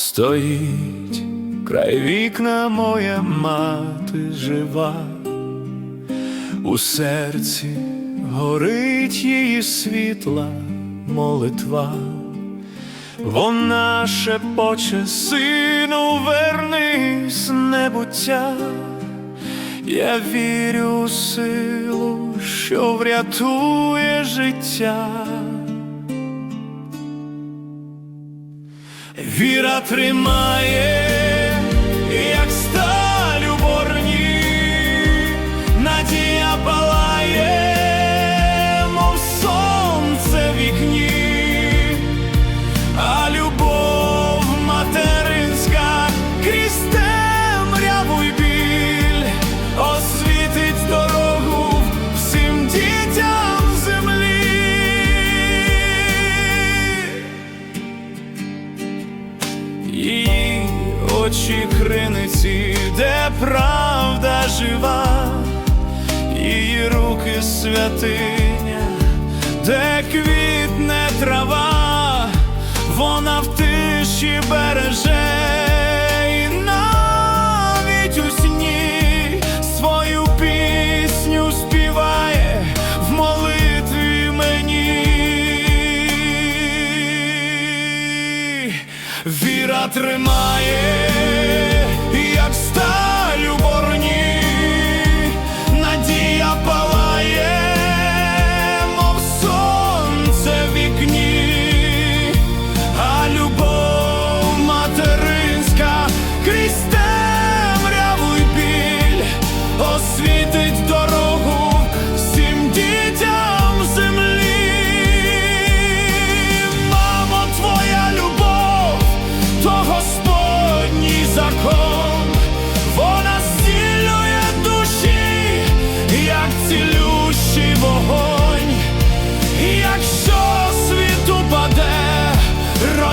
Стоїть край вікна моя мати жива, у серці горить її світла молитва, вона шепоче, сину, вернись небуття, я вірю у силу, що врятує життя. Віра тримає, очі криниці, де правда жива, її руки святиня, де квітне трава, вона в тиші береже і навіть stop.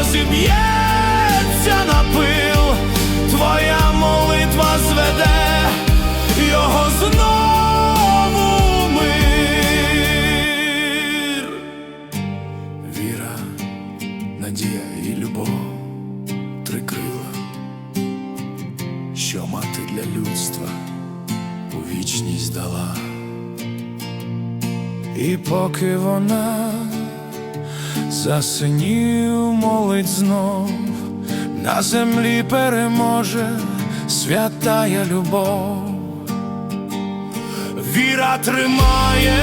Розіб'ється на пил, твоя молитва зведе його знову мир. Віра, надія і любов три крила, що мати для людства у вічність дала. І поки вона за синів молить знов, на землі переможе святая любов. Віра тримає,